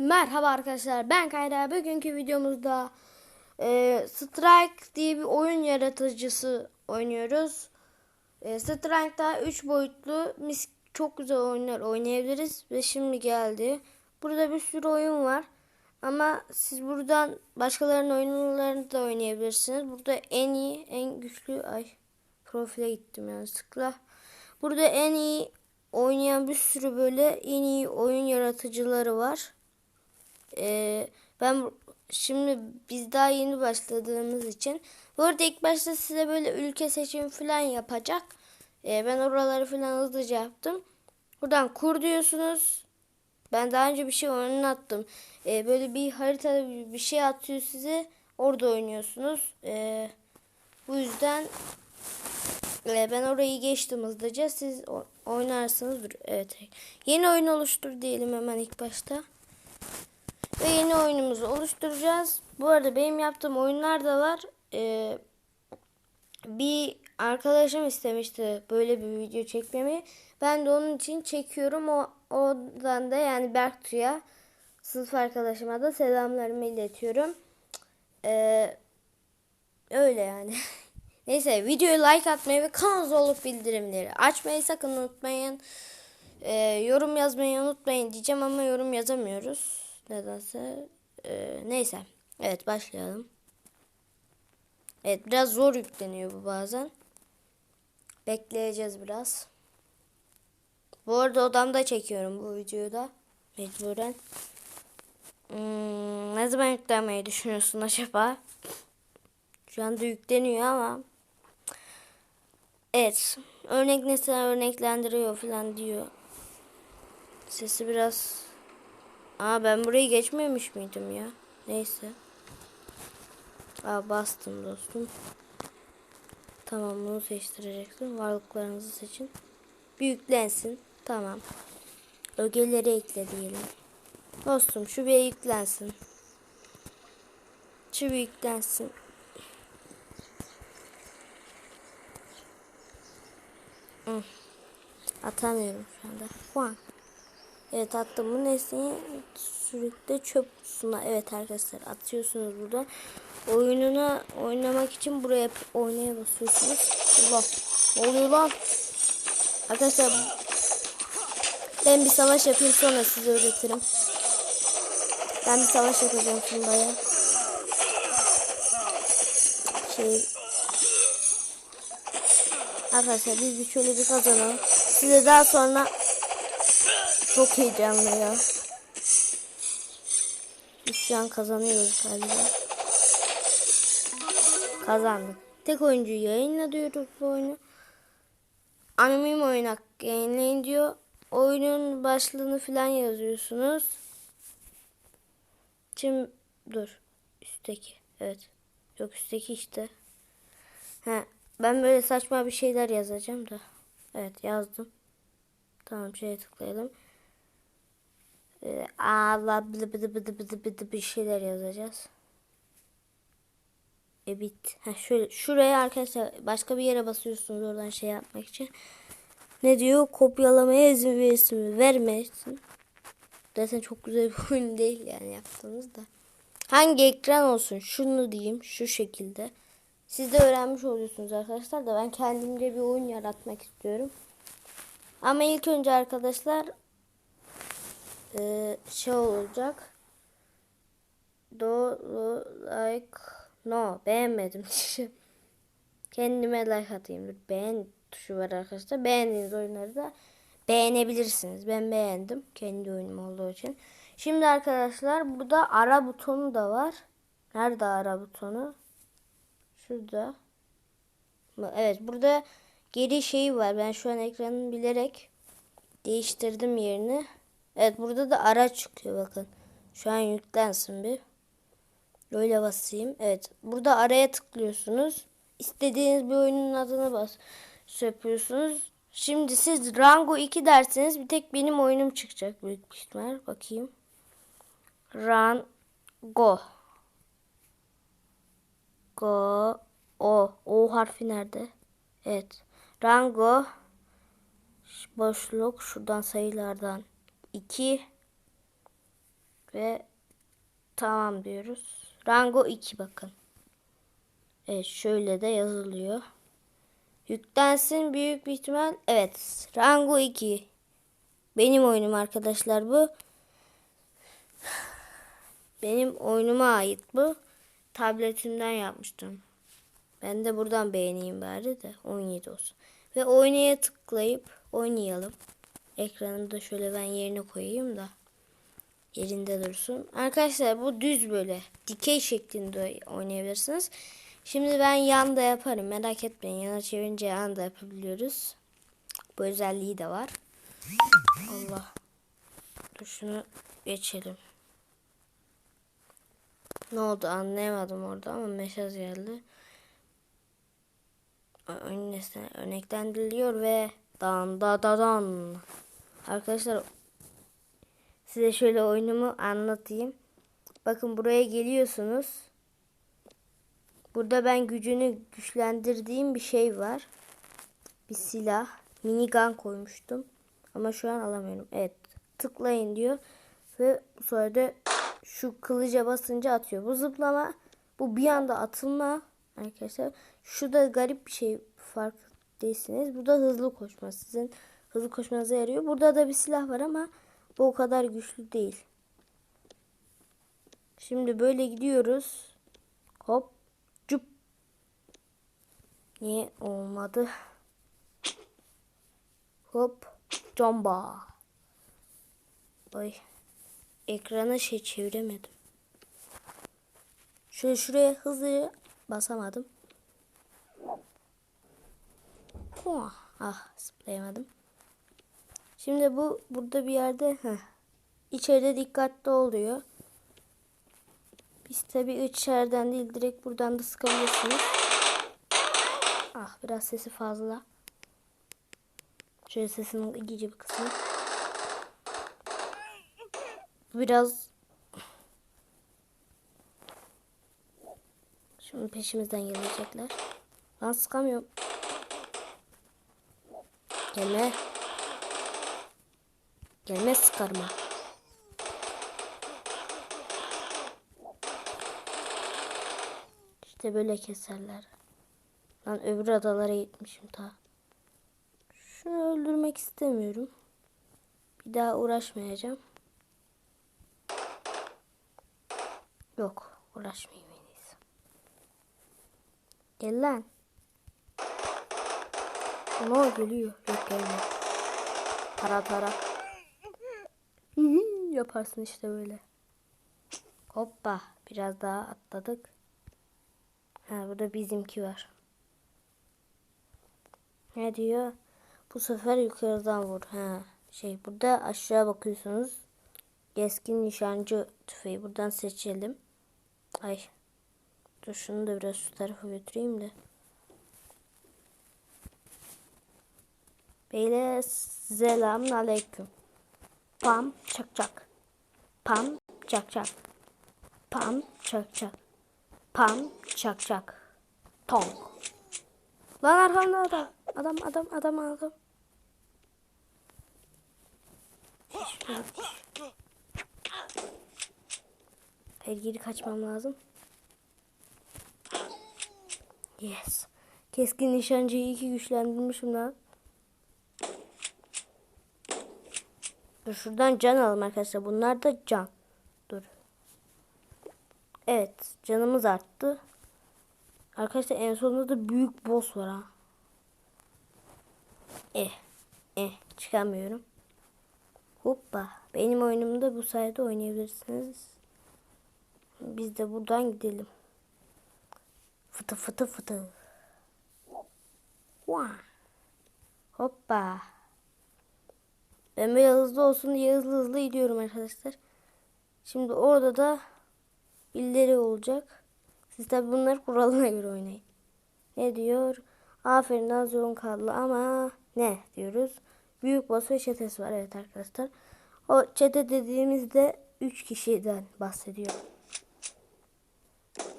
merhaba arkadaşlar ben Kayra bugünkü videomuzda e, Strike diye bir oyun yaratıcısı oynuyoruz. E, Strike'da 3 boyutlu mis çok güzel oyunlar oynayabiliriz ve şimdi geldi. Burada bir sürü oyun var ama siz buradan başkalarının oyunlarını da oynayabilirsiniz. Burada en iyi en güçlü ay profile gittim yanlışlıkla. Burada en iyi oynayan bir sürü böyle en iyi oyun yaratıcıları var. Ee, ben şimdi biz daha yeni başladığımız için bu arada ilk başta size böyle ülke seçimi falan yapacak. Ee, ben oraları falan hızlıca yaptım. Buradan kur diyorsunuz. Ben daha önce bir şey oynattım. Ee, böyle bir haritada bir- şey atıyor size. Orada oynuyorsunuz. Ee, bu yüzden ee, ben orayı geçtim hızlıca. Siz oynarsınız. Evet. Yeni oyun oluştur diyelim hemen ilk başta. Ve yeni oyunumuzu oluşturacağız. Bu arada benim yaptığım oyunlar da var. Ee, bir arkadaşım istemişti böyle bir video çekmemi. Ben de onun için çekiyorum. O oradan da yani Berktu'ya sınıf arkadaşıma da selamlarımı iletiyorum. Ee, öyle yani. Neyse videoyu like atmayı ve kanalımıza olup bildirimleri açmayı sakın unutmayın. Ee, yorum yazmayı unutmayın diyeceğim ama yorum yazamıyoruz. Nedense. Ee, neyse. Evet başlayalım. Evet biraz zor yükleniyor bu bazen. Bekleyeceğiz biraz. Bu arada odamda çekiyorum bu videoyu da. Mecburen. Hmm, ne zaman yüklenmeyi düşünüyorsun acaba? Şu anda yükleniyor ama Evet. Örnek nesne örneklendiriyor falan diyor. Sesi biraz... Aa ben burayı geçmemiş miydim ya? Neyse. Aa bastım dostum. Tamam bunu seçtireceksin. Varlıklarınızı seçin. Büyüklensin. Tamam. Ögeleri ekle diyelim. Dostum şu bir yüklensin. Şu bir yüklensin. Atamıyorum şu anda. Puan. Evet attım bu nesneyi sürükle çöp kutusuna. Evet arkadaşlar atıyorsunuz burada. Oyununa oynamak için buraya oynaya basıyorsunuz. Allah. Ne oluyor lan? Arkadaşlar ben bir savaş yapayım sonra size öğretirim. Ben bir savaş yapacağım şimdi baya. Şey Arkadaşlar biz bir şöyle bir kazanalım. Size daha sonra çok heyecanlı ya. Biz şu an kazanıyoruz galiba. Kazandık. Tek oyuncu yayınla diyoruz bu oyunu. Anonim oynak yayınlayın diyor. Oyunun başlığını falan yazıyorsunuz. Şimdi dur. Üstteki. Evet. Yok üstteki işte. He, ben böyle saçma bir şeyler yazacağım da. Evet yazdım. Tamam şeye tıklayalım. Ee, Allah bıdı bıdı bıdı bıdı bıdı bir şeyler yazacağız. E bit. Ha şöyle şuraya arkadaşlar başka bir yere basıyorsunuz oradan şey yapmak için. Ne diyor? Kopyalamaya izin verirsin vermesin. Zaten çok güzel bir oyun değil yani yaptığınız da. Hangi ekran olsun? Şunu diyeyim şu şekilde. Siz de öğrenmiş oluyorsunuz arkadaşlar da ben kendimce bir oyun yaratmak istiyorum. Ama ilk önce arkadaşlar eee, şey olacak. Do like no beğenmedim. Kendime like atayım. Dur, Beğen tuşu var arkadaşlar. Beğendiğiniz oyunları da beğenebilirsiniz. Ben beğendim. Kendi oyunum olduğu için. Şimdi arkadaşlar burada ara butonu da var. Nerede ara butonu? Şurada. Evet burada geri şeyi var. Ben şu an ekranı bilerek değiştirdim yerini. Evet burada da ara çıkıyor bakın. Şu an yüklensin bir. Böyle basayım. Evet burada araya tıklıyorsunuz. İstediğiniz bir oyunun adını bas yapıyorsunuz. Şimdi siz Rango 2 derseniz bir tek benim oyunum çıkacak büyük bir ihtimal. Bakayım. Rango. Go. O. O harfi nerede? Evet. Rango. Boşluk. Şuradan sayılardan. 2. Ve tamam diyoruz. Rango 2 bakın. Evet şöyle de yazılıyor. Yüklensin büyük bir ihtimal. Evet. Rango 2. Benim oyunum arkadaşlar bu. Benim oyunuma ait bu. Tabletimden yapmıştım. Ben de buradan beğeneyim bari de 17 olsun. Ve oynaya tıklayıp oynayalım. Ekranını da şöyle ben yerine koyayım da yerinde dursun. Arkadaşlar bu düz böyle dikey şeklinde oynayabilirsiniz. Şimdi ben yan da yaparım. Merak etmeyin. Yana çevirince yan da yapabiliyoruz. Bu özelliği de var. Allah. Dur şunu geçelim. Ne oldu anlayamadım orada ama mesaj geldi. Oyun nesne örneklendiriliyor ve dan da da dan. Arkadaşlar size şöyle oyunumu anlatayım. Bakın buraya geliyorsunuz. Burada ben gücünü güçlendirdiğim bir şey var. Bir silah. Minigun koymuştum. Ama şu an alamıyorum. Evet. Tıklayın diyor. Ve sonra da şu kılıca basınca atıyor. Bu zıplama. Bu bir anda atılma. Arkadaşlar. Şu da garip bir şey. Fark değilsiniz. Bu da hızlı koşma. Sizin hızlı koşmanıza yarıyor. Burada da bir silah var ama bu o kadar güçlü değil. Şimdi böyle gidiyoruz. Hop. Cup. Niye olmadı? Hop. Comba. Ay. Ekrana şey çeviremedim. Şöyle şuraya hızlı basamadım. Puh. Ah zıplayamadım. Şimdi bu burada bir yerde heh, içeride dikkatli oluyor. Biz tabi içeriden değil direkt buradan da sıkabilirsiniz. Ah biraz sesi fazla. Şöyle sesinin iyice bir kısmı. Biraz Şimdi peşimizden gelecekler. Lan sıkamıyorum. Gelme. Gelme sıkarma. İşte böyle keserler. Lan öbür adalara gitmişim ta. Şunu öldürmek istemiyorum. Bir daha uğraşmayacağım. Yok uğraşmayayım en iyisi. Gel lan. Ona geliyor. Yok gelmiyor. Tara tara. Yaparsın işte böyle. Hoppa. Biraz daha atladık. Ha burada bizimki var. Ne diyor? Bu sefer yukarıdan vur. Ha şey burada aşağı bakıyorsunuz. Keskin nişancı tüfeği. Buradan seçelim. Ay. Dur şunu da biraz şu tarafa götüreyim de. Beyler selamun aleyküm. Pam çak çak. Pam çak çak. Pam çak çak. Pam çak çak. Tong. Lan arkamda adam. Adam adam adam adam. Hayır geri kaçmam lazım. Yes. Keskin nişancıyı iki güçlendirmişim lan. Dur şuradan can alalım arkadaşlar. Bunlar da can. Dur. Evet. Canımız arttı. Arkadaşlar en sonunda da büyük boss var ha. Eh. Eh. Çıkamıyorum. Hoppa. Benim oyunumda bu sayede oynayabilirsiniz. Biz de buradan gidelim. Fıtı fıtı fıtı. Hoppa. Ben böyle hızlı olsun diye hızlı hızlı gidiyorum arkadaşlar. Şimdi orada da birileri olacak. Siz tabi bunlar kuralına göre oynayın. Ne diyor? Aferin az yolun kaldı ama ne diyoruz? Büyük boss ve çetesi var evet arkadaşlar. O çete dediğimizde 3 kişiden bahsediyor.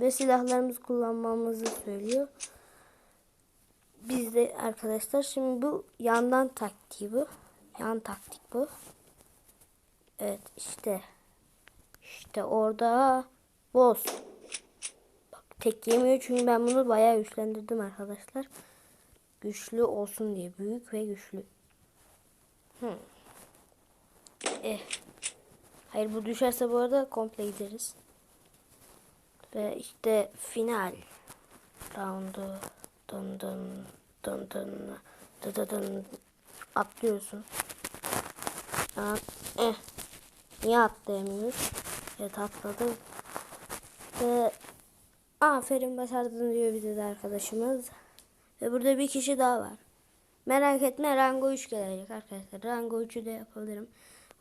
Ve silahlarımızı kullanmamızı söylüyor. Biz de arkadaşlar şimdi bu yandan taktiği bu. Yan taktik bu. Evet işte İşte orada boss. Bak tek yemiyor çünkü ben bunu bayağı güçlendirdim arkadaşlar. Güçlü olsun diye. Büyük ve güçlü. Hmm. Eh. Hayır bu düşerse bu arada komple gideriz. Ve işte final roundu dın dın dın dın dın dın atlıyorsun. Aa, eh. Niye atlayamıyoruz? Evet atladım. Ve aferin başardın diyor bize de arkadaşımız. Ve burada bir kişi daha var. Merak etme Rango 3 gelecek arkadaşlar. Rango 3'ü de yapabilirim.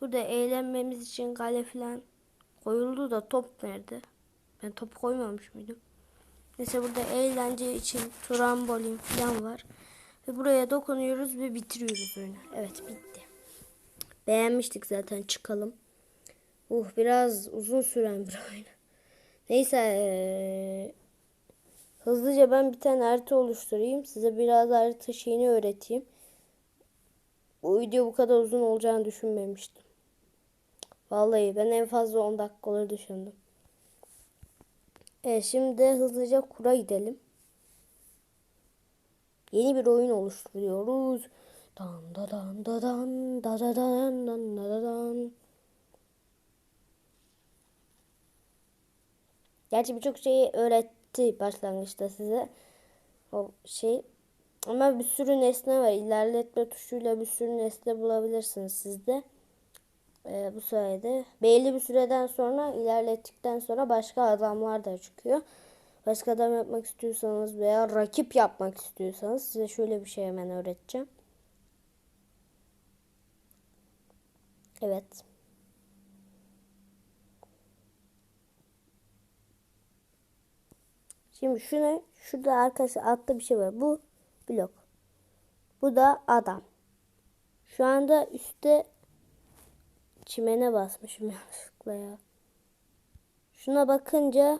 Burada eğlenmemiz için kale falan koyuldu da top nerede? Ben top koymamış mıydım? Neyse burada eğlence için trambolin falan var. Ve buraya dokunuyoruz ve bitiriyoruz oyunu. Evet bitti. Beğenmiştik zaten çıkalım. Uh biraz uzun süren bir oyun. Neyse eee, hızlıca ben bir tane harita oluşturayım. Size biraz harita şeyini öğreteyim. Bu video bu kadar uzun olacağını düşünmemiştim. Vallahi ben en fazla 10 dakika olur düşündüm. Evet şimdi hızlıca kura gidelim. Yeni bir oyun oluşturuyoruz. Dan da dan da dan da da dan dan da da dan. Gerçi birçok şeyi öğretti başlangıçta size. O şey ama bir sürü nesne var. İlerletme tuşuyla bir sürü nesne bulabilirsiniz sizde. Ee, bu sayede belli bir süreden sonra ilerlettikten sonra başka adamlar da çıkıyor. Başka adam yapmak istiyorsanız veya rakip yapmak istiyorsanız size şöyle bir şey hemen öğreteceğim. Evet. Şimdi şuna şurada arkası altta bir şey var. Bu blok. Bu da adam. Şu anda üstte çimene basmışım yanlışlıkla ya. Şuna bakınca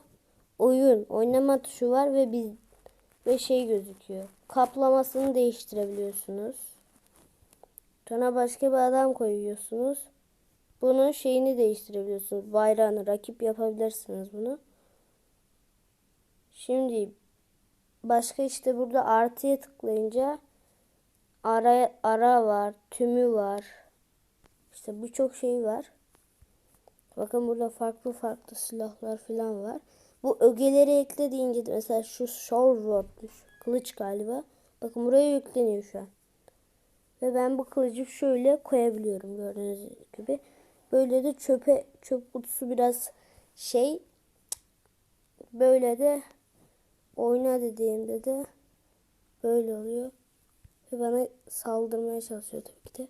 oyun, oynama tuşu var ve biz ve şey gözüküyor. Kaplamasını değiştirebiliyorsunuz. Sonra başka bir adam koyuyorsunuz. Bunun şeyini değiştirebiliyorsunuz. Bayrağını rakip yapabilirsiniz bunu. Şimdi başka işte burada artıya tıklayınca ara ara var, tümü var. İşte birçok şey var. Bakın burada farklı farklı silahlar falan var. Bu ögeleri ekle deyince de mesela şu sword, kılıç galiba. Bakın buraya yükleniyor şu an. Ve ben bu kılıcı şöyle koyabiliyorum gördüğünüz gibi. Böyle de çöpe çöp kutusu biraz şey. Böyle de oyna dediğimde de böyle oluyor. Ve bana saldırmaya çalışıyor tabii ki de.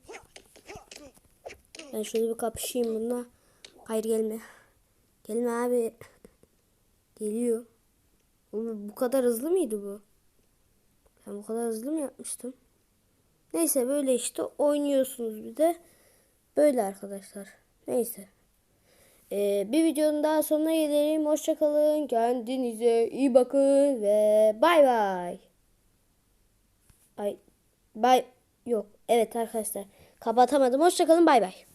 Ben şöyle bir kapışayım bununla. Hayır gelme. Gelme abi. Geliyor. Oğlum bu kadar hızlı mıydı bu? Ben bu kadar hızlı mı yapmıştım? Neyse böyle işte oynuyorsunuz bir de. Böyle arkadaşlar. Neyse. Ee, bir videonun daha sonuna gelelim. Hoşçakalın. Kendinize iyi bakın ve bay bay. Ay bay yok. Evet arkadaşlar. Kapatamadım. Hoşçakalın. Bay bay.